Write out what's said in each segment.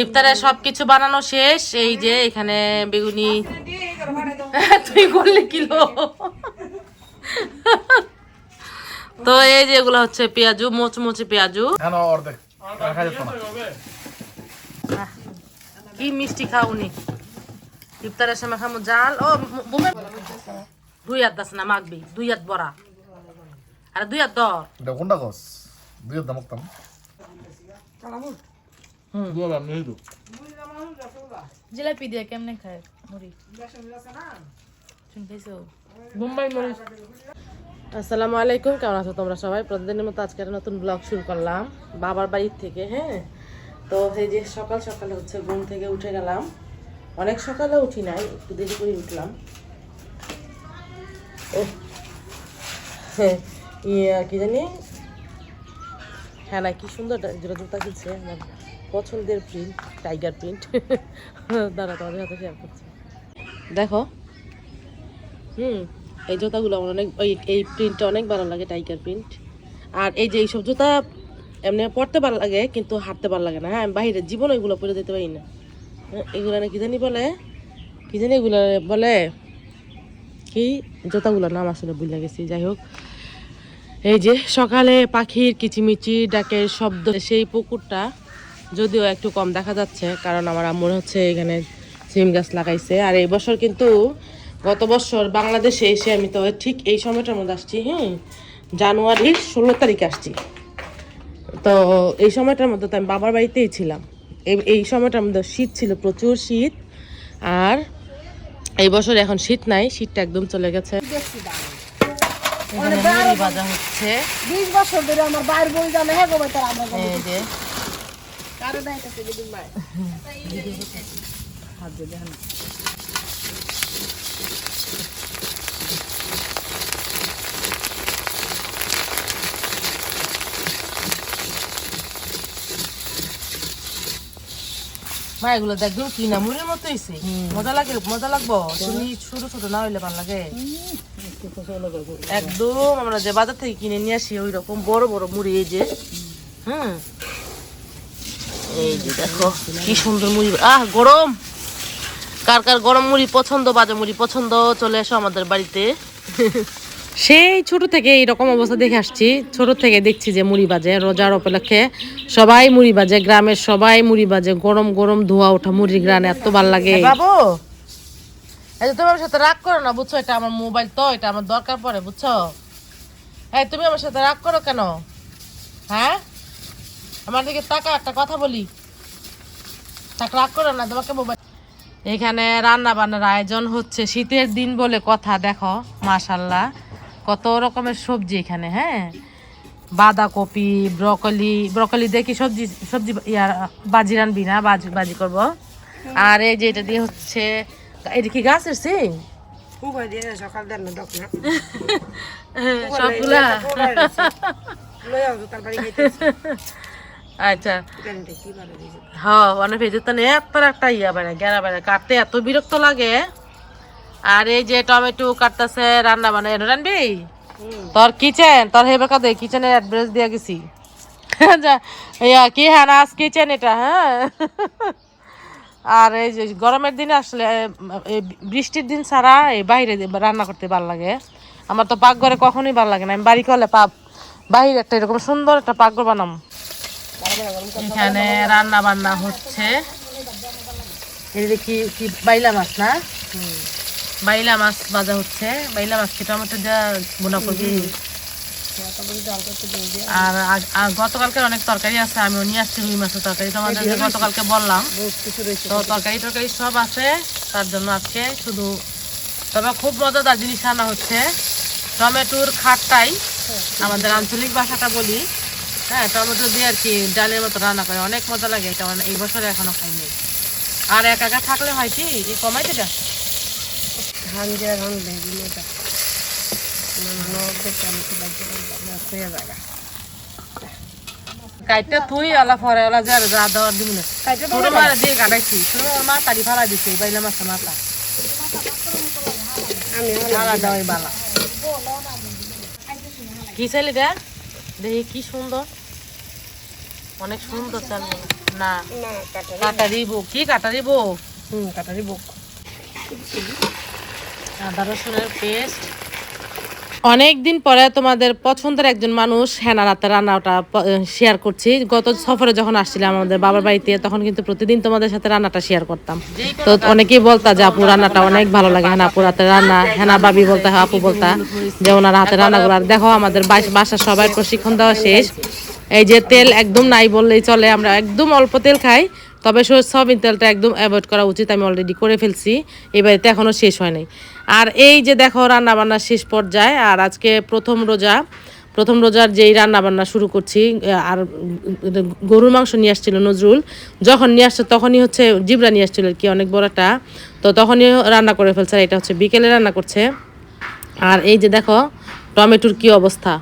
ইফতারে সবকিছু বানানো শেষ এই যে এখানে বেগুনি তুই করলে কিলো তো এই যে এগুলো হচ্ছে পেঁয়াজু মোচমোচে পেঁয়াজু। হ্যাঁ কি মিষ্টি খাওনি ইফতারের সময় খামো জাল। ও বুমে দুই হাত দাস না মাগবি দুই হাত বড়া। আর দুই হাত দর কোনটা গছ দুই দাম মুক্তাম হুম। আমি জিলাপি দিয়ে কেমনে খায় মুড়ি? শুনতেছো? মুম্বাই মরিচ আসসালামু আলাইকুম কেমন আছো তোমরা সবাই? প্রতিদিনের মতো আজকে একটা নতুন ব্লগ শুরু করলাম বাবার বাড়ির থেকে হ্যাঁ? তো এই যে সকাল সকালে হচ্ছে ঘুম থেকে উঠে গেলাম। অনেক সকালে উঠি নাই একটু দেরি করে উঠলাম। ও হ্যাঁ, ইয়ে কি জানি? হ্যাঁ না কি সুন্দর যেটা জুতা কিনছে আমার পছন্দের প্রিন্ট টাইগার প্রিন্ট দাঁড়া তোমাদের হাতে শেয়ার করছি। দেখো। হুম এই জুতাগুলো আমার অনেক ওই এই প্রিন্টটা অনেক ভালো লাগে টাইগার প্রিন্ট আর এই যে এইসব জুতা এমনি পরতে ভালো লাগে কিন্তু হাঁটতে ভালো লাগে না। হ্যাঁ আমি জীবন ওইগুলো পরে যেতে পারি না। হ্যাঁ, এগুলো না কি জানি বলে? কি জানি এগুলো বলে? কি? জুতাগুলোর নাম আসলে ভুলে গেছি যাই হোক। এই যে সকালে পাখির কিচিমিচি ডাকের শব্দ সেই পুকুরটা যদিও একটু কম দেখা যাচ্ছে কারণ আমার আম্মুর হচ্ছে এখানে সিম গাছ লাগাইছে। আর এই বছর কিন্তু গত বছর বাংলাদেশে এসে আমি তো ঠিক এই সময়টার মধ্যে আসছি হ্যাঁ জানুয়ারির ষোলো তারিখে আসছি। তো এই সময়টার মধ্যে তো আমি বাবার বাড়িতেই ছিলাম। এই সময়টার মধ্যে শীত ছিল প্রচুর শীত। আর এই বছর এখন শীত নাই শীতটা একদম চলে গেছে। এখানে ভাজা হচ্ছে। বিশ বছর ধরে আমার বাইর বই জানে হ্যাঁ মা এগুলো দেখবেন কি না মুড়ির মতো হয়েছে মজা লাগে মজা লাগবো। তুমি ছোট ছোট না হইলে ভালো লাগে। একদম আমরা যে বাজার থেকে কিনে নিয়ে আসি ওই রকম বড় বড় মুড়ি এই যে। হুম। এই যে দেখো কি সুন্দর মুড়ি আহ গরম! কার কার গরম মুড়ি পছন্দ বাজে মুড়ি পছন্দ চলে এসো আমাদের বাড়িতে। সেই ছোট থেকে এইরকম অবস্থা দেখে আসছি। ছোট থেকে দেখছি যে মুড়ি বাজে রোজার উপলক্ষে সবাই মুড়ি বাজে গ্রামের সবাই মুড়ি বাজে গরম গরম ধোয়া ওঠা মুড়ির গ্রান এত ভালো লাগে। বাবু এই যে তুমি আমার সাথে রাগ করো না বুঝছ? এটা আমার মোবাইল তো এটা আমার দরকার পড়ে বুঝছ? এই তুমি আমার সাথে রাগ করো কেন? হ্যাঁ? আমার দিকে তাকা একটা কথা বলি তাকে রাগ করো না তোমাকে মোবাইল এখানে রান্না বান্নার আয়োজন হচ্ছে শীতের দিন বলে কথা দেখো মাশাল্লাহ কত রকমের সবজি এখানে হ্যাঁ বাঁধাকপি ব্রকলি ব্রকলি দিয়ে কি সবজি সবজি ইয়ার বাজি রানবি না বাজি বাজি করব আর এই যে এটা দিয়ে হচ্ছে এটা কি গাছের সিং সবগুলা আচ্ছা। হ্যাঁ মানে ভেজে তো এত একটা ইয়া গেরা কাটতে এত বিরক্ত লাগে। আর এই যে টমেটো কাটতেছে রান্না বানায় রানবি? তোর কিচেন তোর হেবে কাদে কিচেনের অ্যাড্রেস দিয়ে গেছি। ইয়া কি হ্যাঁ নাস কিচেন এটা হ্যাঁ? আর এই যে গরমের দিনে আসলে বৃষ্টির দিন ছাড়া এই বাইরে রান্না করতে ভালো লাগে। আমার তো পাকঘরে কখনোই ভালো লাগে না। আমি বাড়ি করলে পাপ বাইরে একটা এরকম সুন্দর একটা পাকঘর বানাম। এখানে রান্না বান্না হচ্ছে কি কি বাইলা মাছ না? বাইলা মাছ ভাজা হচ্ছে। বাইলা মাছ কি টমেটো যা বোনা করবি আর গতকালকে অনেক তরকারি আছে আমিও নিয়ে আসছি রুই মাছের তরকারি। তোমাদের গতকালকে বললাম তো তরকারি টরকারি সব আছে তার জন্য আজকে শুধু তবে খুব মজাদার জিনিস আনা হচ্ছে। টমেটোর খাটটাই আমাদের আঞ্চলিক ভাষাটা বলি। হ্যাঁ টমেটো দিয়ে আর কি ডালের মতো রান্না করে। অনেক মজা লাগে এটা মানে এই বছরে এখনও খাইনি। আর এক একা থাকলে হয় কি? এই কমাই দেটা ধান দিয়ে ধান তুই আলা ফরে আলা যা যা দেওয়ার দিবি না। কাইটে ছোট মারা দিয়ে কাটাইছি। ছোট মা তারি ফালা দিছে বাইলা মাছ মাথা। আমি ফালা দেওয়াই বালা। কি চাইলি এটা দেখি কি সুন্দর। অনেক সুন্দর চাল না কাটারি বুক কি কাটারি বুক হুম কাটারি বুক আদা রসুনের পেস্ট। অনেক দিন পরে তোমাদের পছন্দের একজন মানুষ হেনা রাতে রান্নাটা শেয়ার করছি। গত সফরে যখন আসছিলাম আমাদের বাবার বাড়িতে, তখন কিন্তু প্রতিদিন তোমাদের সাথে রান্নাটা শেয়ার করতাম। তো অনেকেই বলতা যে, আপু, রান্নাটা অনেক ভালো লাগে। হেনা আপুর হাতে রান্না, হেনা বাবি বলতে, আপু বলতা যে, ওনার হাতে রান্না করার দেখো, আমাদের বাস- বাসার সবাই প্রশিক্ষণ দেওয়া শেষ। এই যে তেল একদম নাই বললেই চলে, আমরা একদম অল্প তেল খাই। তবে সয়াবিন তেলটা একদম অ্যাভয়েড করা উচিত, আমি অলরেডি করে ফেলছি। এই বাড়িতে এখনও শেষ হয় নাই। আর এই যে দেখো রান্না বান্না শেষ পর্যায়ে, আর আজকে প্রথম রোজা, প্রথম রোজার যেই রান্নাবান্না শুরু করছি আর গরুর মাংস নিয়ে আসছিল নজরুল, যখন নিয়ে আসছে তখনই হচ্ছে জিবরা নিয়ে আসছিল কি, অনেক বড় একটা। তো তখনই রান্না করে ফেলছে, আর এটা হচ্ছে বিকেলে রান্না করছে। আর এই যে দেখো, টমেটোর কি অবস্থা?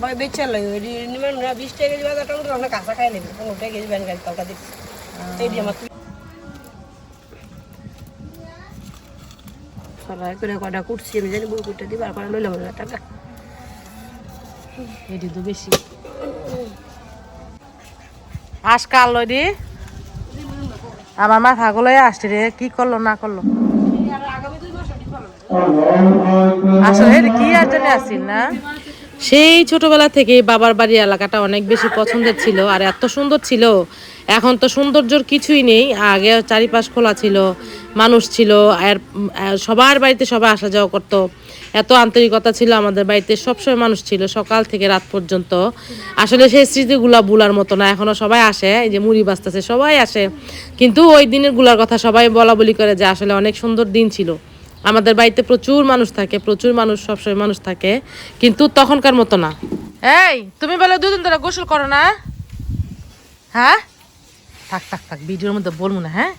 ভাই বেচা লাগে নিমান না 20 টাকা কেজি বাজার টমেটো আমরা কাঁচা খাই নেবে। 15 টাকা কেজি ব্যান গাড়ি তলকা দিচ্ছি এই দিয়ে আমার সবাই করে কটা কুটছি আমি জানি বই কুটতে দিবার পরে লইলাম না টাকা এটি তো বেশি আজকাল লইদি আমার মাথা গুলোই আসছে রে কি করল না করল আসলে কি আর জন্য আসছিল না? সেই ছোটবেলা থেকে বাবার বাড়ি এলাকাটা অনেক বেশি পছন্দের ছিল আর এত সুন্দর ছিল। এখন তো সৌন্দর্যর কিছুই নেই, আগে চারিপাশ খোলা ছিল, মানুষ ছিল, আর সবার বাড়িতে সবাই আসা যাওয়া করতো। এত আন্তরিকতা ছিল আমাদের বাড়িতে, সবসময় মানুষ ছিল সকাল থেকে রাত পর্যন্ত। আসলে সেই স্মৃতিগুলা বুলার মতো না এখনও সবাই আসে, এই যে মুড়ি বাঁচতেছে সবাই আসে। কিন্তু ওই দিনেরগুলার কথা সবাই বলা বলি করে যে আসলে অনেক সুন্দর দিন ছিল। আমাদের বাড়িতে প্রচুর মানুষ থাকে প্রচুর মানুষ সবসময় মানুষ থাকে কিন্তু তখনকার মতো না। এই তুমি বলে দুদিন ধরে গোসল করো না? হ্যাঁ? থাক থাক থাক ভিডিওর মধ্যে বলব না হ্যাঁ?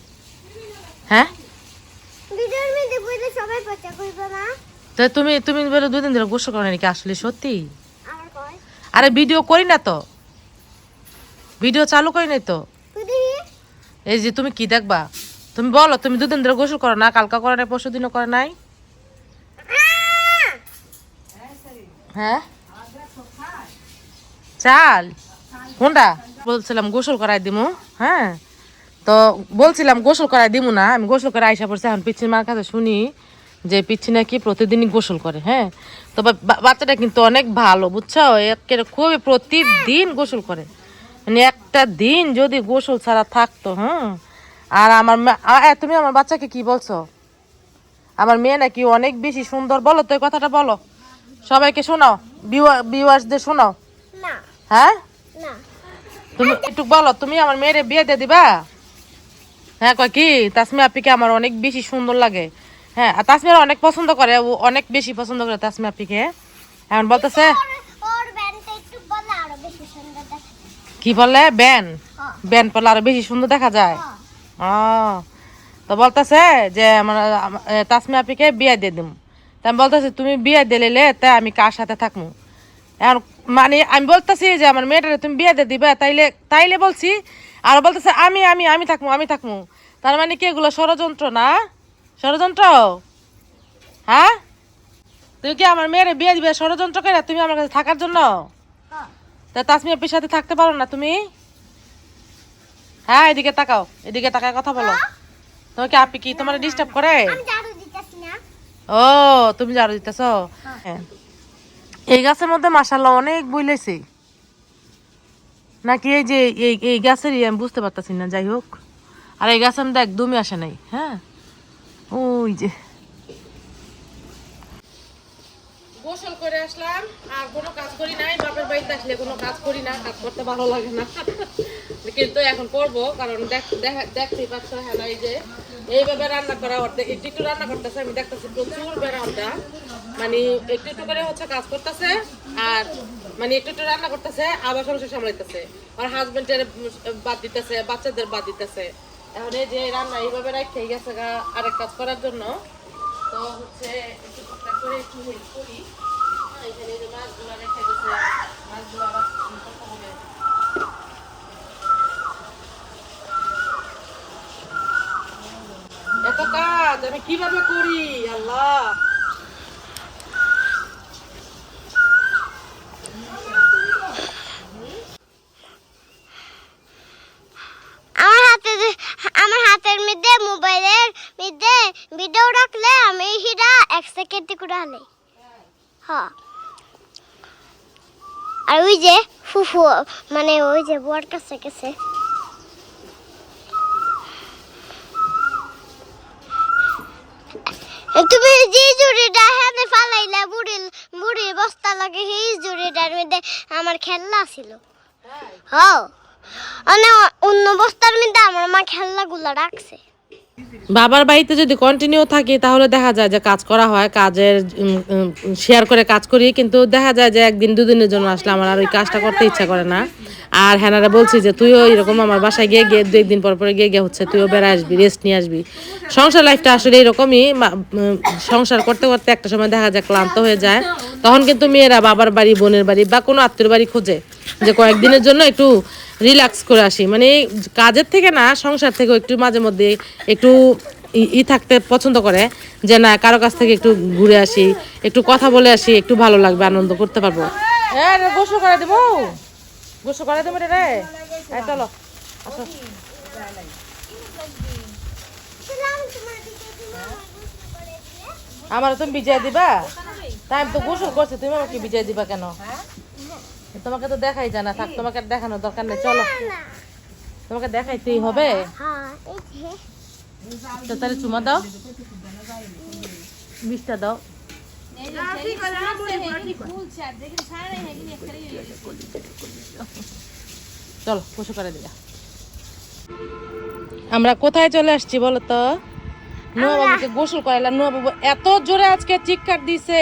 হ্যাঁ? ভিডিওর মধ্যে বইলে সবাই পচা করবে না তো তুমি তুমি বলে দুদিন ধরে গোসল করো নাকি আসলে সত্যি? আরে ভিডিও করি না তো। ভিডিও চালু করি নাই তো। এই যে তুমি কি দেখবা? তুমি বলো, তুমি দুদিন ধরে গোসল করো না, কালকা করে নাই, পরশু দিনও করে নাই? হ্যাঁ? চাল। কোনটা? বলছিলাম গোসল করাই দিমু হ্যাঁ? তো বলছিলাম গোসল করাই দিমু না, আমি গোসল করে আইসা পড়ছি, এখন পিচ্ছির মার কাছে শুনি যে পিচ্ছি নাকি প্রতিদিনই গোসল করে হ্যাঁ? তো বাচ্চাটা কিন্তু অনেক ভালো, বুঝছ? একেবারে খুবই প্রতিদিন গোসল করে। মানে একটা দিন যদি গোসল ছাড়া থাকতো হ্যাঁ আর আমার তুমি আমার বাচ্চাকে কি বলছো? আমার মেয়ে নাকি অনেক বেশি সুন্দর। বলো তো এই কথাটা বলো। সবাইকে শোনাও। ভিউয়ার্সদের শোনাও। হ্যাঁ? তুমি একটু বলো তুমি আমার মেয়েরে বিয়ে দিয়ে দিবা? হ্যাঁ কয় কি? তাসমি আপিকে আমার অনেক বেশি সুন্দর লাগে। হ্যাঁ আর তাসমিয়া অনেক পছন্দ করে। ও অনেক বেশি পছন্দ করে তাসমি আপিকে। এখন বলতেছে কি বলে ব্যান। ব্যান পরলে আরও বেশি সুন্দর দেখা যায়। তো বলতেছে যে আমার আম- তাসমি আপিকে বিয়ে দিয়ে দিম। তা আমি বলতেছি তুমি বিয়ে দিলে তা আমি কার সাথে থাকব এখন মানে আমি বলতেছি যে আমার মেয়েটারে তুমি বিয়ে দিয়ে দিবে তাইলে তাইলে বলছি আর বলতেছে আমি আমি আমি থাকব আমি থাকব তার মানে কি এগুলো ষড়যন্ত্র না? ষড়যন্ত্র? হ্যাঁ? তুমি কি আমার মেয়েরে বিয়ে দিবে ষড়যন্ত্র করে তুমি আমার কাছে থাকার জন্য। তা তাসমি আপির সাথে থাকতে পারো না তুমি? হ্যাঁ এদিকে তাকাও এদিকে তাকায় কথা বলো। তোমাকে আপি কি তোমার ডিস্টার্ব করে? ও তুমি জারো দিতেছ? হ্যাঁ। এই গাছের মধ্যে মাসাল্লাহ অনেক বইলেছে নাকি এই যে এই এই গাছেরই আমি বুঝতে পারতাছি না যাই হোক। আর এই গাছের মধ্যে একদমই আসে নাই হ্যাঁ? ওই যে। গোসল করে আসলাম আর কোনো কাজ করি নাই বাপের বাড়িতে আসলে কোনো কাজ করি না কাজ করতে ভালো লাগে না। কিন্তু এখন করব কারণ দেখ দেখ- দেখতেই পাচ্ছ হ্যাঁ এই যে এইভাবে রান্না করা অর্ধেক একটু রান্না করতেছে আমি দেখতেছি প্রচুর বেড়াটা মানে একটু একটু করে হচ্ছে কাজ করতেছে আর মানে একটু একটু রান্না করতেছে আবার সংসার সামলাইতেছে। আর হাজবেন্ডের বাদ দিতেছে বাচ্চাদের বাদ দিতেছে। এখন এই যে রান্না এইভাবে রাখতে গেছে গা আরেক কাজ করার জন্য। তো হচ্ছে একটু করে একটু হেল্প করি। হ্যাঁ, এখানে মাছগুলো রেখে গেছে মাছগুলো এত কাজ আমি কীভাবে করি? আল্লাহ। আমার হাতে আমার হাতের মোবাইলের রাখলে আমি হিরা আর ওই যে ফুফু মানে ওই যে বর কাছে গেছে। যে জুড়িটা হাতে ফালাইলা বুড়ির বুড়ির বস্তা লাগে, সেই জুড়িটার মধ্যে আমার খেলনা ছিল। হ্যাঁ অন্য বস্তার মধ্যে আমার মা খেলনাগুলো রাখছে। বাবার বাড়িতে যদি কন্টিনিউ থাকি, তাহলে দেখা যায় যে কাজ করা হয়, কাজের শেয়ার করে কাজ করি, কিন্তু দেখা যায় যে একদিন দুদিনের জন্য আসলে আমার আর ওই কাজটা করতে ইচ্ছা করে না। আর হ্যানারা বলছি যে, তুইও এরকম আমার বাসায় গিয়ে গিয়ে দু একদিন পর পরে গিয়ে গিয়ে হচ্ছে, তুইও বেড়া আসবি রেস্ট নিয়ে আসবি। সংসার লাইফটা আসলে এরকমই সংসার করতে করতে একটা সময় দেখা যায় ক্লান্ত হয়ে যায়। তখন কিন্তু মেয়েরা বাবার বাড়ি, বোনের বাড়ি বা কোনো আত্মীয় বাড়ি খোঁজে যে, কয়েকদিনের জন্য একটু রিল্যাক্স করে আসি। মানে কাজের থেকে না, সংসার থেকেও একটু মাঝে মধ্যে একটু ই- থাকতে পছন্দ করে যে, না, কারও কাছ থেকে একটু ঘুরে আসি, একটু কথা বলে আসি, একটু ভালো লাগবে, আনন্দ করতে পারব। হ্যাঁ গোসল করে দেবো। গোসল করে দেবো রে এই চলো, আসো। আমার তুমি বিজয় দিবা? তাই তো গোসল করছি, তুমি আমাকে বিজয় দিবা কেন? তোমাকে তো দেখাই যায় না, থাক, তোমাকে আর দেখানোর দরকার নেই, চলো। তোমাকে দেখাইতেই হবে। হ্যাঁ তাহলে চুমা দাও। বিষটা দাও। চলো গোসল করে দিলা আমরা কোথায় চলে আসছি বলো তো? নোয়া বাবুকে গোসল করাইলাম নোয়া বাবু এত জোরে আজকে চিৎকার দিছে।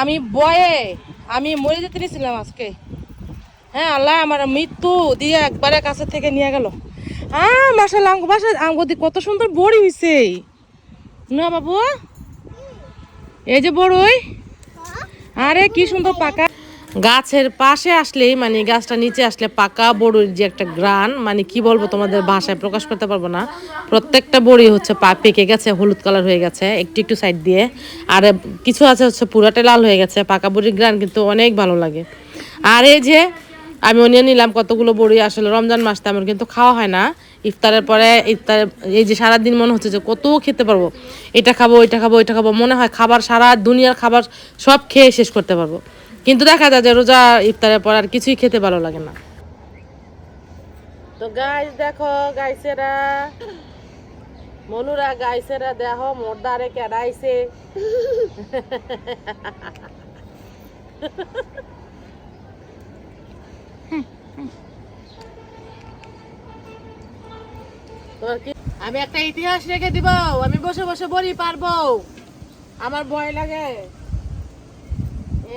আমি বয়ে আমি মরে যেতে নিয়েছিলাম আজকে। হ্যাঁ আল্লাহ আমার মৃত্যু দিয়ে একবারে কাছে থেকে নিয়ে গেল। হ্যাঁ মাসাল আঙ্গ বাসা আঙ্গ দিয়ে কত সুন্দর বড়ি হয়েছে না বাবু এই যে বড়ই আরে কি সুন্দর পাকা। গাছের পাশে আসলেই মানে গাছটা নিচে আসলে পাকা বড়ির যে একটা গ্রান মানে কি বলব তোমাদের ভাষায় প্রকাশ করতে পারব না। প্রত্যেকটা বড়ি হচ্ছে পা পেকে গেছে হলুদ কালার হয়ে গেছে একটু একটু সাইড দিয়ে। আর কিছু আছে হচ্ছে পুরাটা লাল হয়ে গেছে পাকা বড়ির গ্রান কিন্তু অনেক ভালো লাগে। আর এই যে আমি নিয়ে নিলাম কতগুলো বড়ি আসলে রমজান মাস আমার কিন্তু খাওয়া হয় না। ইফতারের পরে ইফতার এই যে সারাদিন মনে হচ্ছে যে কত খেতে পারব। এটা খাব এটা খাব এটা খাব। মনে হয় খাবার সারা দুনিয়ার খাবার সব খেয়ে শেষ করতে পারব। কিন্তু দেখা যায় যে রোজা ইফতারের পর আর কিছুই খেতে ভালো লাগে না। তো গাইস দেখো গাইসেরা মনুরা গাইসেরা দেখো, মোরদারে কেডাইছে। কি আমি একটা ইতিহাস রেখে দিব আমি বসে বসে বলি পারব। আমার ভয় লাগে।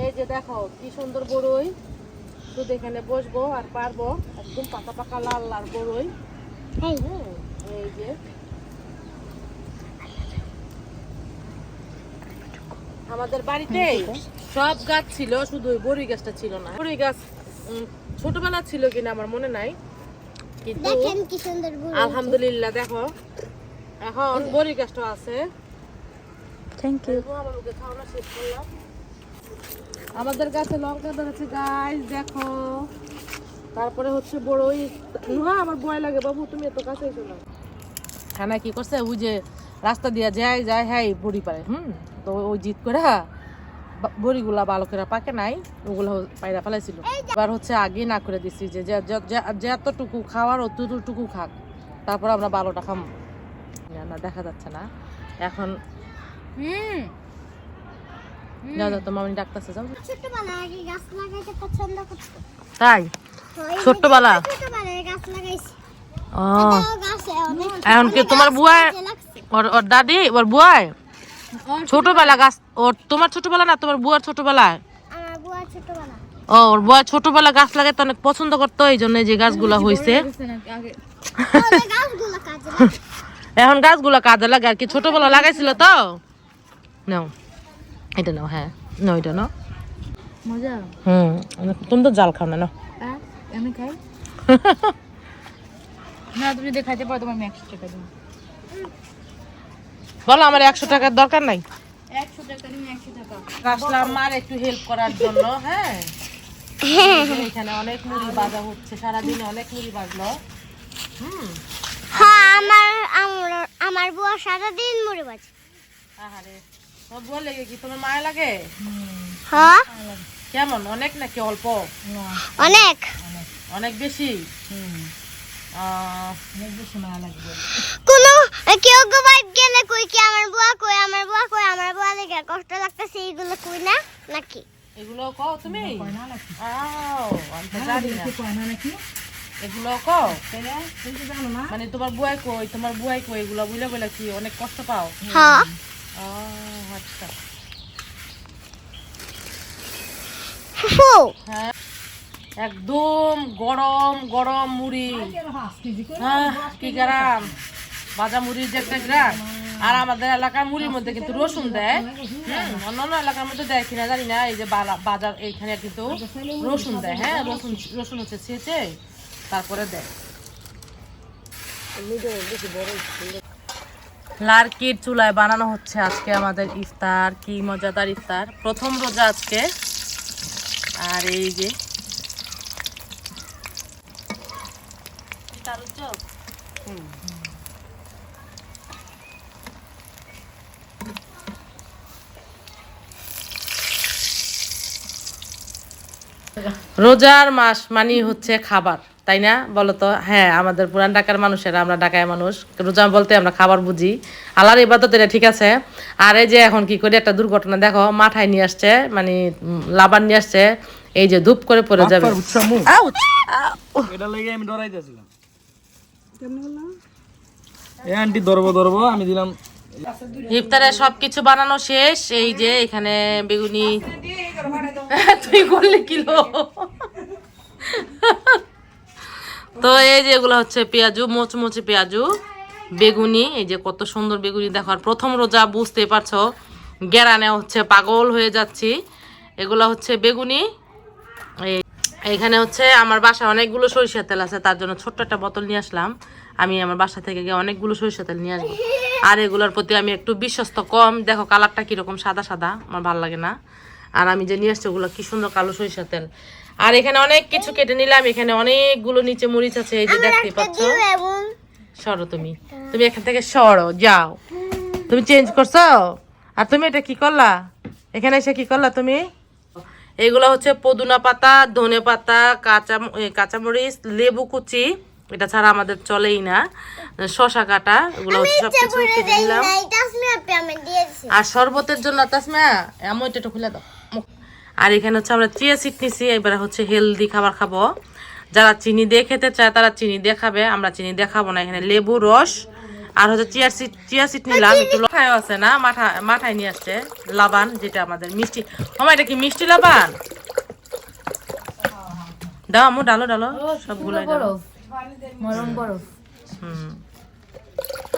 এই যে দেখো কি সুন্দর বড়ই। শুধু এখানে বসবো আর পারব একদম পাকা পাকা লাল লাল বড়ই। এই যে। আমাদের বাড়িতে সব গাছ ছিল শুধু বড়ি গাছটা ছিল না। বড়ি গাছ ছোটবেলা ছিল কিনা আমার মনে নাই। কিন্তু আলহামদুলিল্লাহ দেখো। এখন বড়ি গাছটা আছে। থ্যাংক ইউ আমাদের কাছে লঙ্কা ধরেছে গাছ দেখো। তারপরে হচ্ছে বড়ই নুহা আমার ভয় লাগে বাবু তুমি এত কাছে এসো না। খানা কি করছে? ওই যে রাস্তা দিয়ে যায় যায় হ্যাঁ বড়ি পারে হুম? তো ওই জিত করে বা- বড়িগুলা বালকেরা পাকে নাই ওগুলো পায়রা ফেলাইছিল। এবার হচ্ছে আগে না করে দিছি যে যতটুকু খাওয়ার অতটুকু খাক তারপর আমরা বারোটা খাম। না দেখা যাচ্ছে না। এখন যাও যাও তো মামি ডাকতেছে যাও। ছোটবেলায় আগে গাছ লাগাইতে পছন্দ করতো। তাই? ছোট্টবেলা? ও। এখন কি তোমার বুয়ায় ওর ওর দাদি ওর বুয়ায়? ছোটবেলা গাছ ওর তোমার ছোটবেলা না তোমার বুয়ার ছোটবেলায় আমার বুয়া ছোটবেলা। ও ওর বুয়া ছোটবেলা গাছ লাগাতে অনেক পছন্দ করতো এই জন্য যে গাছগুলা হয়েছে এখন গাছগুলা কাজে লাগে আর কি ছোটবেলা লাগাইছিল তো? নাও এটা নাও হ্যাঁ নাও এটা নাও। মজা? হুম তুমি তো জাল খাও না নাও। আমি খাই। না তুমি যদি পারো তোমার আমি একশো টাকা দেবো। বলো আমার একশো টাকার দরকার নাই? আসলাম একটু হেল্প করার জন্য হ্যাঁ? এখানে অনেক মুড়ি বাজা হচ্ছে সারাদিনে অনেক মুড়ি বাজলো হুম? হ্যাঁ আমার আমার আমার বুয়া সারাদিন মরে বাজে আহারে তোমার বুয়া লেগে কি তোমার মায়া লাগে? হ্যাঁ। কেমন অনেক নাকি অল্প? অনেক। অনেক বেশি? কোনো কেউ গো বাইক গেলে কই কি আমার বুয়া কই আমার বুয়া কই আমার বুয়া লেগে কষ্ট লাগতেছে এইগুলো কই না নাকি? এগুলো কও তুমি? আও, আমি জানি না। এগুলো কও? মানে তোমার বুয়াই কই তোমার বুয়াই কই এগুলো বুঝলে বলে কি অনেক কষ্ট পাও? হ্যাঁ ও আচ্ছা। হ্যাঁ? একদম গরম গরম মুড়ি। হ্যাঁ কি গ্রাম। ভাজা মুড়ির যে একটা গ্রাম আর আমাদের এলাকার মুড়ির মধ্যে কিন্তু রসুন দেয়। হুম, অন্যান্য এলাকার মধ্যে দেয় কিনা জানি না। এই যে বাজার এইখানে কিন্তু রসুন দেয়। হ্যাঁ রসুন রসুন হচ্ছে ছেঁচে তারপরে দেয়। লার্কির চুলায় বানানো হচ্ছে আজকে আমাদের ইফতার। কি মজাদার ইফতার। প্রথম রোজা আজকে। আর এই যে রোজার মাস মানি হচ্ছে খাবার তাই না? বলো তো হ্যাঁ আমাদের পুরান ঢাকার মানুষেরা আমরা ঢাকায় মানুষ রোজা বলতে আমরা খাবার বুঝি। আল্লাহর ইবাদত এটা ঠিক আছে। আর এই যে এখন কি করি একটা দুর্ঘটনা দেখো মাথায় নিয়ে আসছে মানে লাবার নিয়ে আসছে এই যে ধূপ করে পড়ে যাবে। এটা লেগে আমি ডরাইতেছিলাম। এ আন্টি আমি দিলাম। ইফতারে সবকিছু বানানো শেষ, এই যে এখানে বেগুনি। তুই করলি কিলো তো এই যে এগুলো হচ্ছে পেঁয়াজু, মোচমোচে পেঁয়াজু, বেগুনি, এই যে কত সুন্দর বেগুনি দেখো আর প্রথম রোজা বুঝতে পারছ গেরানে হচ্ছে, পাগল হয়ে যাচ্ছি। এগুলো হচ্ছে বেগুনি, এই- এইখানে হচ্ছে আমার বাসায় অনেকগুলো সরিষা তেল আছে তার জন্য ছোট্ট একটা বোতল নিয়ে আসলাম। আমি আমার বাসা থেকে গিয়ে অনেকগুলো সরিষার তেল নিয়ে আসব। আর এগুলোর প্রতি আমি একটু বিশ্বস্ত কম। দেখো কালারটা কীরকম সাদা সাদা আমার ভালো লাগে না। আর আমি যে নিয়ে আসছি ওগুলো কি সুন্দর কালো সরিষার তেল। আর এখানে অনেক কিছু কেটে নিলাম। এখানে অনেকগুলো নিচে মরিচ আছে এই যে দেখতে পাচ্ছ। সরো তুমি। তুমি এখান থেকে সরো যাও। তুমি চেঞ্জ করছ? আর তুমি এটা কি করলা? এখানে এসে কি করলা তুমি? এগুলো হচ্ছে পদুনা পাতা ধনে পাতা কাঁচা কাঁচামরিচ লেবু কুচি। এটা ছাড়া আমাদের চলেই না। শশা কাটা এগুলো হচ্ছে সব কিছু কেটে আমি দিয়েছি আর শরবতের জন্য তাসমা এমন এটা একটু খুলে দাও। আর এখানে হচ্ছে আমরা চিয়া সিট নিছি এবারে হচ্ছে হেলদি খাবার খাব। যারা চিনি দিয়ে খেতে চায় তারা চিনি দিয়ে খাবে। আমরা চিনি দিয়ে খাব না। এখানে লেবু রস আর হচ্ছে চিয়া সিট চিয়া সিট নিলাম একটু লখায়ও আছে না মাথা মাথায় নিয়ে আসছে লাবান যেটা আমাদের মিষ্টি মামা এটা কি মিষ্টি লাবান দাও আমু ডালো ডালো সবগুলো ডালো হুম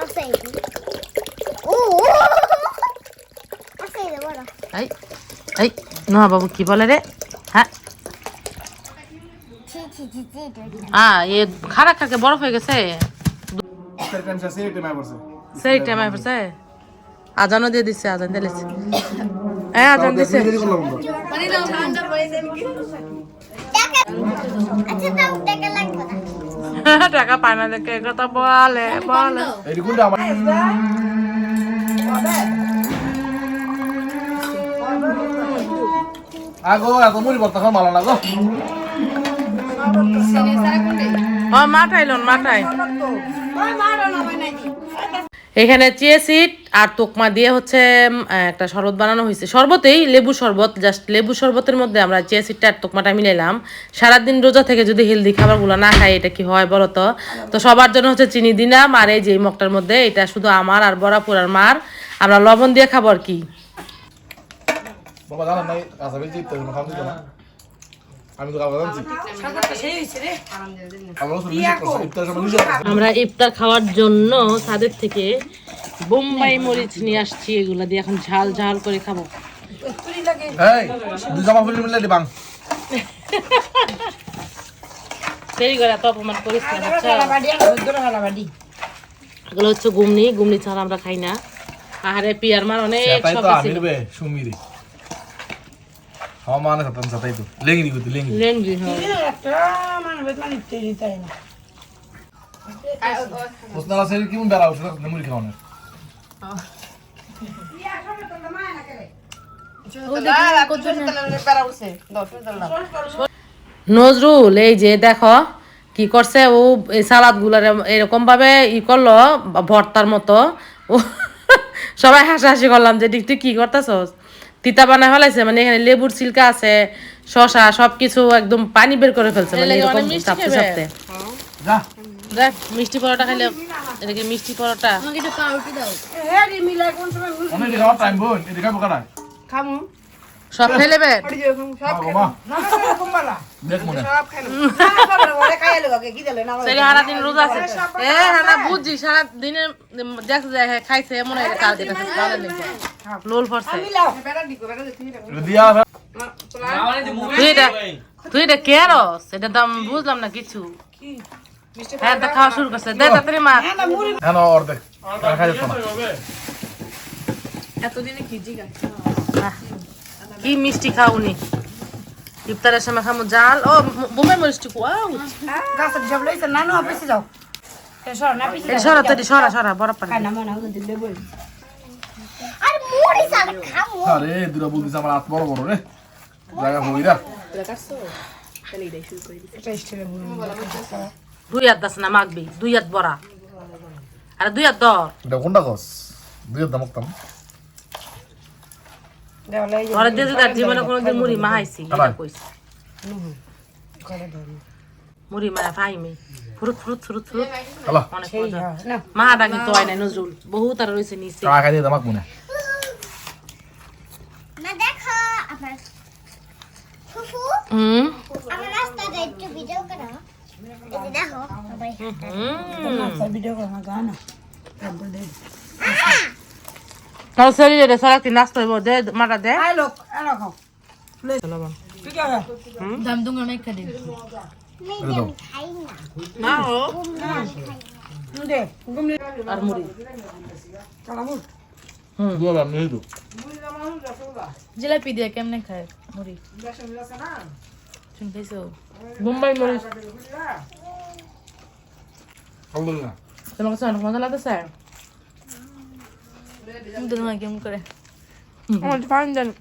আছে এই এই নোহা বাবু কি বলে রে হ্যাঁ? আ এ খারা খাকে বরফ হয়ে গেছে টাইম শেষে টাইম পড়ছে সেই টাইম পড়ছে আজানও দিয়ে দিচ্ছে আজান দিলেছে হ্যাঁ আজান দিছে। করলাম টাকা পায় না দেখে কথা বলে বলে। এই আগো এত মুড়ি ভর্তা খাওয়া ভালো লাগো ও মাঠাই লোন মাঠাই। এখানে চিয়ে সিট আর তোকমা দিয়ে হচ্ছে একটা শরবত বানানো হয়েছে। শরবতেই লেবু শরবত জাস্ট লেবু শরবতের মধ্যে আমরা চিয়ে সিটটা আর তোকমাটা মিলাইলাম। সারাদিন রোজা থেকে যদি হেলদি খাবারগুলো না খাই, এটা কি হয় বলো তো? তো সবার জন্য হচ্ছে চিনি দিলাম, আর এই যে মগটার মধ্যে, এটা শুধু আমার আর বরাপুর আর মার। আমরা লবণ দিয়ে খাব আর কি। আমি তো কাউকে জানছি আমরা ইফতার খাওয়ার জন্য তাদের থেকে বোম্বাই মরিচ নিয়ে আসছি এগুলা দিয়ে এখন ঝাল ঝাল করে খাব। অপমান করিস এগুলো হচ্ছে গুমনি গুমনি ছাড়া আমরা খাই না। আহারে পিয়ার মার অনেক শখ মানে খতম সাতাই তো লেঙ্গি লেঙ্গি লেঙ্গি হ্যাঁ। বেড়া মুড়ি খাওয়ানোর। নজরুল এই যে দেখো কি করছে? ও এই সালাদগুলার এরকম ভাবে ই করল ভর্তার মতো। ও সবাই হাসাহাসি করলাম যে তুই কি করতেছস? তিতা বানা ফেলাইছে মানে এখানে লেবুর সিলকা আছে শশা সবকিছু একদম পানি বের করে ফেলছে মানে এরকম চাপতে চাপতে। যা। দেখ মিষ্টি পরোটা খাইলে এদিকে মিষ্টি পরোটা। অনেক খাওয়া টাইম বোন এদিকে খাব খামু। সব খেলে নেবে মা। দেখ মনে সারা দিন রোজা আছে। এ হানা বুঝছি সারা দিনে দেখছে যে খাইছে কালকে দেখছে ভালো লেগেছে লোল পড়ছে তুই এটা কে রস এটা তো আমি বুঝলাম না কিছু। হ্যাঁ তা খাওয়া শুরু করছে। দে তাড়াতাড়ি মা হ্যাঁ অর্ধেক। খাই যেত না। আহ, কি মিষ্টি খাওনি? ইফতারের সময় খামু জাল। ও বোম্বাই মরিচটি ওয়াও গাছের জব লইছে নানু অফিসে যাও। সর না পিছে এই সরা সরা বড় পানি। না আর মুড়ি সাল খামু আরে দুটা বলতেছে আমার হাত বড় বড় রে। জায়গা হইরা। দুই হাত দাস না মাগবি দুই হাত বড়া। আরে দুই হাত দর এটা কোনটা কস দুই দাম দাম। দেওয়ালে ঘরে দিয়ে যদি তার জীবনে কোনোদিন মুড়ি মাহাইছি এটা। কইছি। মুড়ি মায়া ফাইমি ফুরুত ফুরুত ফুরুত ফুরুত। অনেক মাহাটা কিন্তু হয় নাই নজরুল। বহুত আর রয়েছে নিচে। চা দিয়ে দামাক মনে দেখো হুম। আমার রাস্তাটা একটু ভিডিও করো। এই যে দেখো ভিডিও করো গান তাহলে শরীরে রে সারা দিন নাস্তা হইব দে মাটা দে আই লোক লবণ। ঠিক আছে মিডিয়াম খাই না না ও দে গুমনি আর মুড়ি কালামু দুয়া দাম নেই তো জিলাপি দিয়ে কেমনে খায় মুড়ি শুনতেছো বোম্বাই আলহামদুলিল্লাহ তোমার কাছে অনেক মজা লাগতেছে তুমি তো তোমার কেমন করে আমার ফাইন জানি